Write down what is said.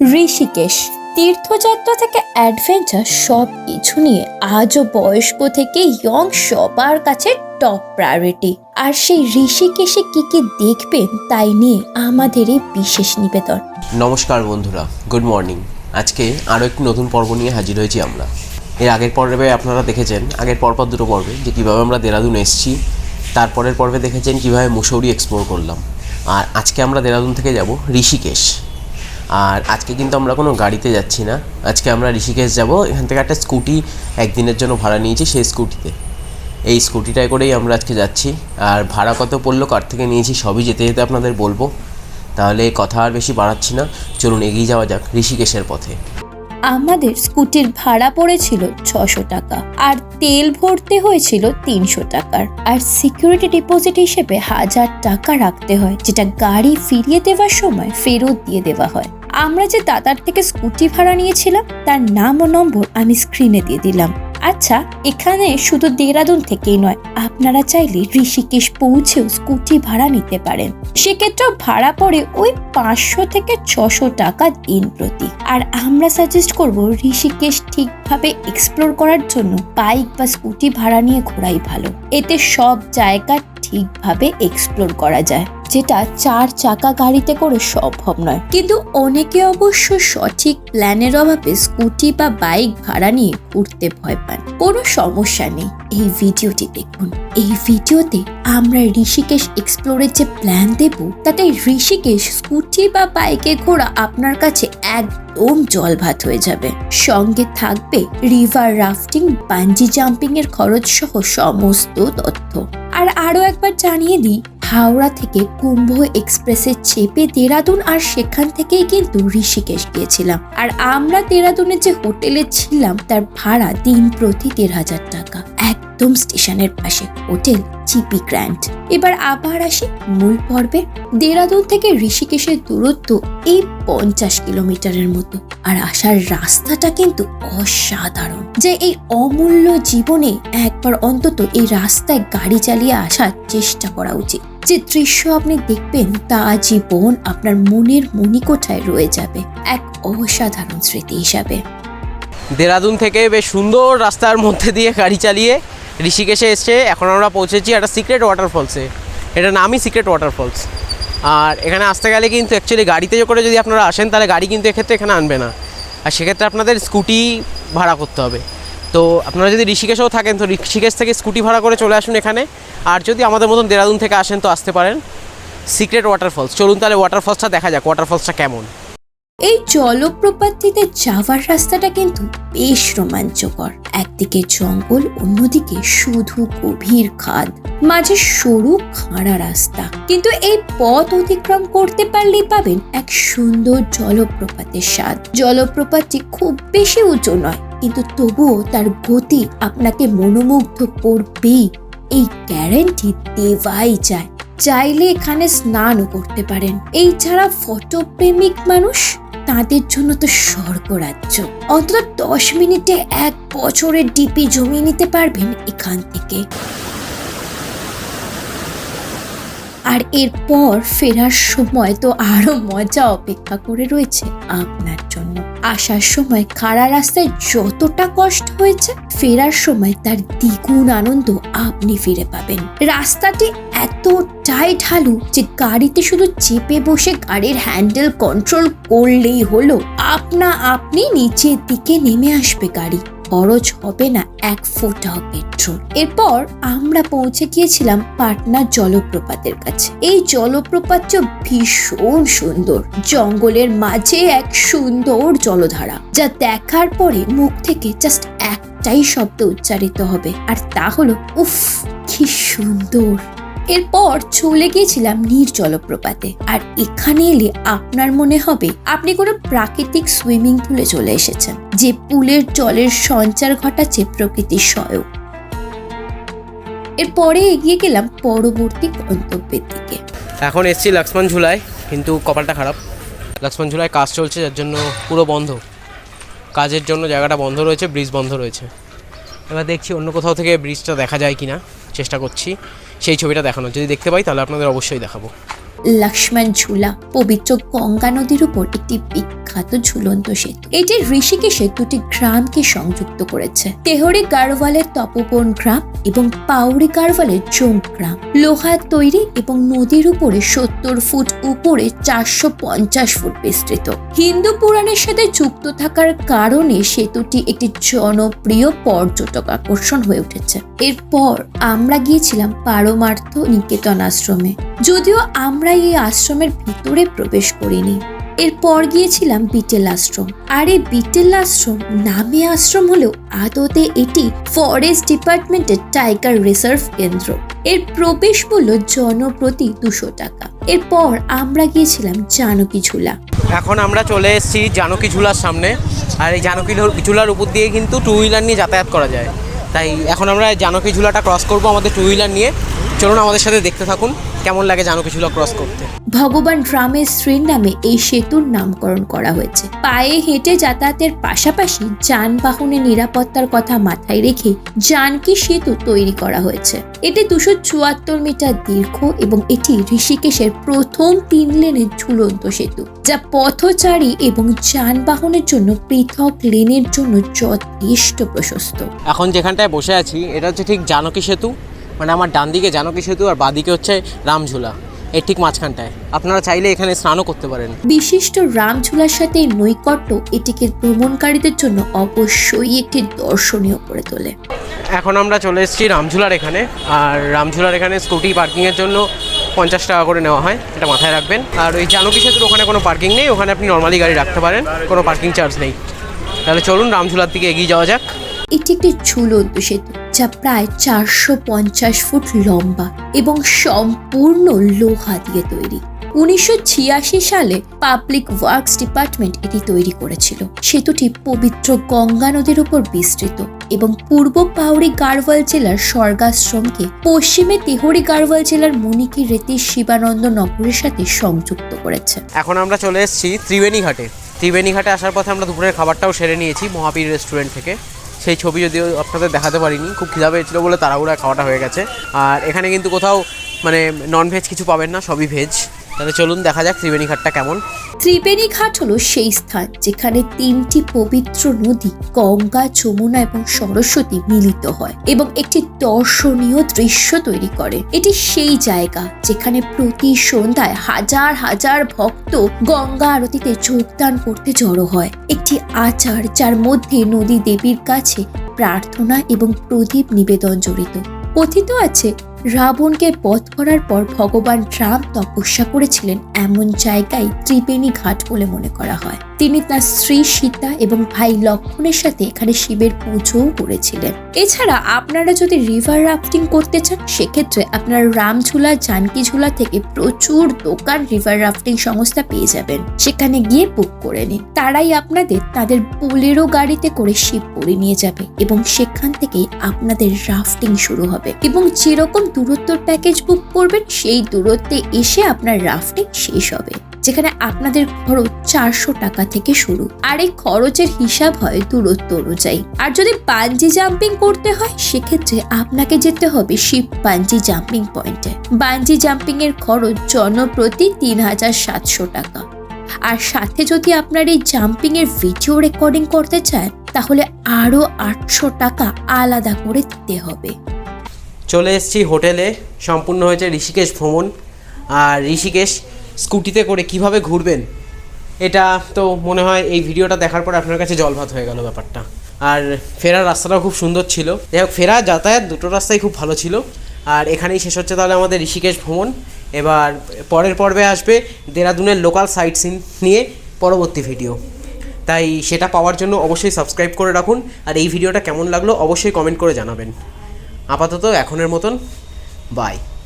ঋষিকেশ, তীর্থযাত্রা থেকে অ্যাডভেঞ্চার সব কিছু নিয়ে আজও বয়স্ক থেকে ইয়ং সবার কাছে টপ প্রায়োরিটি আর সেই ঋষিকেশে কি কি দেখবেন তাই নিয়ে আমাদের এই বিশেষ নিবেদন। নমস্কার বন্ধুরা গুড মর্নিং আজকে আরও একটি নতুন পর্ব নিয়ে হাজির হয়েছি আমরা। এর আগের পর্বে আপনারা দেখেছেন, আগের পরপর দুটো পর্বে, যে কীভাবে আমরা দেরাদুন এসেছি, তারপরের পর্বে দেখেছেন কীভাবে মুসৌরি এক্সপ্লোর করলাম। আর আজকে আমরা দেরাদুন থেকে যাব ঋষিকেশ। আর আজকে কিন্তু আমরা কোনো গাড়িতে যাচ্ছি না। আজকে আমরা ঋষিকেশ যাব। এখান থেকে একটা স্কুটি একদিনের জন্য ভাড়া নিয়েছি সেই স্কুটিতে। এই স্কুটিটায় করেই আমরা আজকে যাচ্ছি। আর ভাড়া কত পড়ল কার থেকে নিয়েছি সবই যেতে যেতে আপনাদের বলব। তাহলে কথা আর বেশি বাড়াচ্ছি না। চলুন এগিয়ে যাওয়া যাক ঋষিকেশের পথে। আমাদের স্কুটির ভাড়া পড়েছিল ছশো টাকা আর তেল ভরতে হয়েছিল তিনশো টাকার। আর সিকিউরিটি ডিপোজিট হিসেবে হাজার টাকা রাখতে হয়, যেটা গাড়ি ফিরিয়ে দেওয়ার সময় ফেরত দিয়ে দেওয়া হয়। আমরা যে দাদার থেকে স্কুটি ভাড়া নিয়েছিলাম, তার নাম ও নম্বর আমি স্ক্রিনে দিয়ে দিলাম। আচ্ছা এখানে শুধু দেরাদুন থেকেই নয়, আপনারা চাইলে ঋষিকেশ পৌঁছেও স্কুটি ভাড়া নিতে পারেন। সেক্ষেত্রেও ভাড়া পড়ে ওই পাঁচশো থেকে ছশো টাকা দিন প্রতি। আর আমরা সাজেস্ট করব ঋষিকেশ ঠিকভাবে এক্সপ্লোর করার জন্য বাইক বা স্কুটি ভাড়া নিয়ে ঘোরাই ভালো। এতে সব জায়গা ঠিকভাবে এক্সপ্লোর করা যায়। যেটা চার চাকা গাড়িতে করে সম্ভব নয়। কিন্তু অনেকে অবশ্য সঠিক প্ল্যানের অভাবে স্কুটি বা বাইক ভাড়া নিয়ে উঠতে ভয় পান। কোনো সমস্যা নেই। এই ভিডিওটি দেখুন। এই ভিডিওতে আমরা ঋষিকেশ এক্সপ্লোরের যে প্ল্যান দেব, তাতে ঋষিকেশ স্কুটি বা বাইকে ঘোরা আপনার কাছে একদম জল ভাত হয়ে যাবে। সঙ্গে থাকবে রিভার রাফটিং, বাঞ্জি জাম্পিং এর খরচ সহ সমস্ত তথ্য। আর আরও একবার জানিয়ে দিই হাওড়া থেকে কুম্ভ এক্সপ্রেসে চেপে দেরাদুন আর সেখান থেকেই কিন্তু ঋষিকেশ গিয়েছিলাম। আর আমরা দেরাদুনে যে হোটেলে ছিলাম, তার ভাড়া দিন প্রতি দেড় হাজার টাকা। একদম স্টেশনের পাশে, হোটেল চিপি গ্র্যান্ড। এবার আবার আসি মূল পর্বে দেরাদুন থেকে ঋষিকেশের দূরত্ব এই পঞ্চাশ কিলোমিটারের মতো। আর আসার রাস্তাটা কিন্তু অসাধারণ। যে এই অমূল্য জীবনে একবার অন্তত এই রাস্তায় গাড়ি চালিয়ে আসার চেষ্টা করা উচিত। যে দৃশ্য আপনি দেখবেন তা জীবন আপনার মনের মণিকোঠায় রয়ে যাবে, এক অসাধারণ স্মৃতি হিসাবে। দেরাদুন থেকে বেশ সুন্দর রাস্তার মধ্যে দিয়ে গাড়ি চালিয়ে ঋষিকেশে এসছে এখন আমরা পৌঁছেছি একটা সিক্রেট ওয়াটারফলসে এটা নামই সিক্রেট ওয়াটারফলস আর এখানে আসতে গেলে কিন্তু অ্যাকচুয়ালি গাড়িতে করে যদি আপনারা আসেন, তাহলে গাড়ি কিন্তু এক্ষেত্রে এখানে আনবে না। আর সেক্ষেত্রে আপনাদের স্কুটি ভাড়া করতে হবে। তো আপনারা যদি ঋষিকেশেও থাকেন, তো ঋষিকেশ থেকে স্কুটি ভাড়া করে চলে আসুন এখানে। আর যদি আমাদের মতন দেরাদুন থেকে আসেন, তো আসতে পারেন। সিক্রেট ওয়াটারফলস চলুন তাহলে ওয়াটারফলসটা দেখা যাক ওয়াটারফলসটা কেমন। এই জলপ্রপাতটিতে যাওয়ার রাস্তাটা কিন্তু বেশ রোমাঞ্চকর। একদিকে জঙ্গল, অন্যদিকে শুধু গভীর খাদ, মাঝে সরু, খাড়া রাস্তা। কিন্তু এই পথ অতিক্রম করতে পারলেই পাবেন এক সুন্দর জলপ্রপাতের স্বাদ। জলপ্রপাতটি খুব বেশি উঁচু নয় কিন্তু তবুও তার গতি আপনাকে মনোমুগ্ধ করবেই। এই গ্যারেন্টি দেওয়াই যায়। চাইলে এখানে স্নানও করতে পারেন। এই ছাড়া ফটোপ্রেমিক মানুষ তাদের জন্য তো স্বর্গরাজ্য। অন্তত দশ মিনিটে এক বছরের ডিপি জমিয়ে নিতে পারবেন এখান থেকে। আর এরপর ফেরার সময় তো আরও মজা অপেক্ষা করে রয়েছে আপনার জন্য। আসার সময় খাড়া রাস্তায় যতটা কষ্ট হয়েছে, ফেরার সময় তার দ্বিগুণ আনন্দ আপনি ফিরে পাবেন। রাস্তাটি এতটাই ঢালু যে গাড়িতে শুধু চেপে বসে গাড়ির হ্যান্ডেল কন্ট্রোল করলেই হলো। আপনা আপনি নিচের দিকে নেমে আসবে গাড়ি। খরচ হবে না, এক ফোঁটাও পেট্রোল এরপর আমরা পৌঁছে গিয়েছিলাম পাটনা জলপ্রপাতের কাছে। এই জলপ্রপাতটা ভীষণ সুন্দর। জঙ্গলের মাঝে এক সুন্দর জলধারা, যা দেখার পরে মুখ থেকে জাস্ট একটাই শব্দ উচ্চারিত হবে, আর তা হলো, উফ, কি সুন্দর! এরপর চলে গিয়েছিলাম নীর জলপ্রপাতে। আর এখানে এলে আপনার মনে হবে আপনি কোনো প্রাকৃতিক সুইমিং পুলে চলে এসেছেন, যে পুলের জলের সঞ্চার ঘটাচ্ছে প্রকৃতির স্বয়ং। এরপরে এগিয়ে গেলাম পরবর্তী গন্তব্যের দিকে। এখন এসছি লক্ষ্মণ ঝুলায় কিন্তু কপালটা খারাপ। লক্ষ্মণ ঝুলায় কাজ চলছে, যার জন্য পুরো বন্ধ। কাজের জন্য জায়গাটা বন্ধ রয়েছে, ব্রিজ বন্ধ রয়েছে। এবার দেখছি অন্য কোথাও থেকে ব্রিজটা দেখা যায় কি না চেষ্টা করছি। সেই ছবিটা দেখানো যদি দেখতে পাই তাহলে আপনাদের অবশ্যই দেখাবো। লক্ষ্মণ ঝুলা পবিত্র গঙ্গা নদীর উপর একটি বিখ্যাত ঝুলন্ত সেতু। এটি ঋষিকেশের দুটি গ্রামকে সংযুক্ত করেছে। তেহরি গারওয়ালের তপবন গ্রাম এবং পাউরি গারওয়ালের জোম গ্রাম। লোহার তৈরি এবং নদীর উপরে সত্তর ফুট উপরে চারশো পঞ্চাশ ফুট বিস্তৃত। হিন্দু পুরাণের সাথে যুক্ত থাকার কারণে সেতুটি একটি জনপ্রিয় পর্যটক আকর্ষণ হয়ে উঠেছে। এরপর আমরা গিয়েছিলাম পারমার্থ নিকেতন আশ্রমে। যদিও আমরা এই আশ্রমের ভিতরে প্রবেশ করিনি। এরপর গিয়েছিলাম বিটেল আশ্রম আর এই বিটেল আশ্রম নামে আশ্রম হলেও আদতে এটি ফরেস্ট ডিপার্টমেন্টের টাইগার রিজার্ভ কেন্দ্র। এর প্রবেশ মূল্য জনপ্রতি দুশো টাকা। এরপর আমরা গিয়েছিলাম জানকী ঝুলা। এখন আমরা চলে এসেছি জানকী ঝুলার সামনে। আর এই জানকী ঝুলার উপর দিয়ে কিন্তু টু হুইলার নিয়ে যাতায়াত করা যায়। তাই এখন আমরা জানকী ঝুলাটা ক্রস করব আমাদের টু হুইলার নিয়ে। চলুন আমাদের সাথে দেখতে থাকুন। কেমন লাগে জানকী ঝুলা ক্রস করতে? ভগবান রামের স্ত্রীর নামে এই সেতুর নামকরণ করা হয়েছে। পায়ে হেঁটে যাতায়াতের পাশাপাশি যানবাহনের নিরাপত্তার কথা মাথায় রেখে জানকী সেতু তৈরি করা হয়েছে। এটি দুশো চুয়াত্তর মিটার দীর্ঘ এবং এটি ঋষিকেশের প্রথম তিন লেনের ঝুলন্ত সেতু যা পথচারী এবং যানবাহনের জন্য পৃথক লেনের জন্য যথেষ্ট প্রশস্ত। এখন যেখানটায় বসে আছি এটা হচ্ছে ঠিক জানকী সেতু। মানে আমার ডান দিকে জানকী সেতু আর বাদিকে হচ্ছে রামঝুলা। এর ঠিক মাঝখানটায়। আপনারা চাইলে এখানে স্নানও করতে পারেন। বিশিষ্ট রামঝুলার সাথে নৈকট্য এটিকে ভ্রমণকারীদের জন্য অবশ্যই একটি দর্শনীয় করে তোলে। এখন আমরা চলে এসেছি রামঝুলার এখানে। আর রামঝুলার এখানে স্কুটি পার্কিংয়ের জন্য পঞ্চাশ টাকা করে নেওয়া হয়। এটা মাথায় রাখবেন। আর ওই জানকী সেতুর ওখানে কোনো পার্কিং নেই। ওখানে আপনি নর্মালি গাড়ি রাখতে পারেন। কোনো পার্কিং চার্জ নেই। তাহলে চলুন রামঝুলার দিকে এগিয়ে যাওয়া যাক। এটি একটি ঝুলন্ত সেতু, যা প্রায় চারশো পঞ্চাশ ফুট লম্বা এবং সম্পূর্ণ লোহা দিয়ে তৈরি। উনিশশো ছিয়াশি সালে পাবলিক ওয়ার্কস ডিপার্টমেন্ট এটি তৈরি করেছিল। সেতুটি পবিত্র গঙ্গা নদীর উপর বিস্তৃত এবং পূর্ব পাউরি গারওয়াল জেলার স্বর্গাশ্রমকে পশ্চিমে তেহরি গারওয়াল জেলার মণিকি রেতি শিবানন্দ নগরের সাথে সংযুক্ত করেছে। এখন আমরা চলে এসেছি ত্রিবেণী ঘাটে ত্রিবেণী ঘাটে আসার পথে আমরা দুপুরের খাবারটাও সেরে নিয়েছি মহাবীর রেস্টুরেন্ট থেকে। সেই ছবি যদিও আপনাদের দেখাতে পারিনি, খুব খিদা পেয়েছিলো বলে তাড়াহুড়া খাওয়াটা হয়ে গেছে। আর এখানে কিন্তু কোথাও মানে নন ভেজ কিছু পাবেন না, সবই ভেজ তাহলে চলুন দেখা যাক ত্রিবেণী ঘাটটা কেমন। ত্রিবেণী ঘাট হলো সেই স্থান যেখানে তিনটি পবিত্র নদী গঙ্গা, যমুনা এবং সরস্বতী মিলিত হয় এবং একটি দর্শনীয় দৃশ্য তৈরি করে। এটি সেই জায়গা যেখানে প্রতি সন্ধ্যায় হাজার হাজার ভক্ত গঙ্গা আরতিতে যোগদান করতে জড়ো হয়। একটি আচার যার মধ্যে নদী দেবীর কাছে প্রার্থনা এবং প্রদীপ নিবেদন জড়িত। কথিত আছে রাবণকে পথ করার পর ভগবান রাম তপস্যা করেছিলেন এমন জায়গায় ত্রিবেণী ঘাট বলে মনে করা হয়। তিনি তার স্ত্রী সীতা এবং ভাই লক্ষণের সাথে এখানে শিবের পুজোও করেছিলেন। এছাড়া আপনারা যদি রিভার রাফটিং করতে চান, সেক্ষেত্রে আপনারা রামঝুলা জানকি ঝুলা থেকে প্রচুর দোকান রিভার রাফটিং সংস্থা পেয়ে যাবেন। সেখানে গিয়ে বুক করে নিন। তারাই আপনাদের তাদের বোলেরো গাড়িতে করে শিব শিবপুরি নিয়ে যাবে এবং সেখান থেকে আপনাদের রাফটিং শুরু হবে। এবং যেরকম দূরত্বর প্যাকেজ বুক করবেন, সেই দূরত্বে এসে আপনার রাফটিং শেষ হবে। যেখানে আপনাদের খরচ চারশো টাকা থেকে শুরু। আর এই খরচের হিসাব হয় দূরত্ব অনুযায়ী। আর যদি বাঞ্জি জাম্পিং করতে হয়, সেক্ষেত্রে আপনাকে যেতে হবে শিব বাঞ্জি জাম্পিং পয়েন্টে। বাঞ্জি জাম্পিং এর খরচ জনপ্রতি তিন হাজার সাতশো টাকা। আর সাথে যদি আপনার এই জাম্পিং এর ভিডিও রেকর্ডিং করতে চান, তাহলে আরও আটশো টাকা আলাদা করে দিতে হবে। চলে এসেছি হোটেলে। সম্পূর্ণ হয়েছে ঋষিকেশ ভ্রমণ। আর ঋষিকেশ স্কুটিতে করে কীভাবে ঘুরবেন? এটা তো মনে হয় এই ভিডিওটা দেখার পর আপনার কাছে জলভাত হয়ে গেল ব্যাপারটা। আর ফেরার রাস্তাটাও খুব সুন্দর ছিল। যাই হোক, ফেরা, যাতায়াত দুটো রাস্তাই খুব ভালো ছিল। আর এখানেই শেষ হচ্ছে তাহলে আমাদের ঋষিকেশ ভ্রমণ। এবার পরের পর্বে আসবে দেরাদুনের লোকাল সাইট সিন নিয়ে পরবর্তী ভিডিও তাই সেটা পাওয়ার জন্য অবশ্যই সাবস্ক্রাইব করে রাখুন। আর এই ভিডিওটা কেমন লাগল অবশ্যই কমেন্ট করে জানাবেন। আপাতত এখনের মতন বাই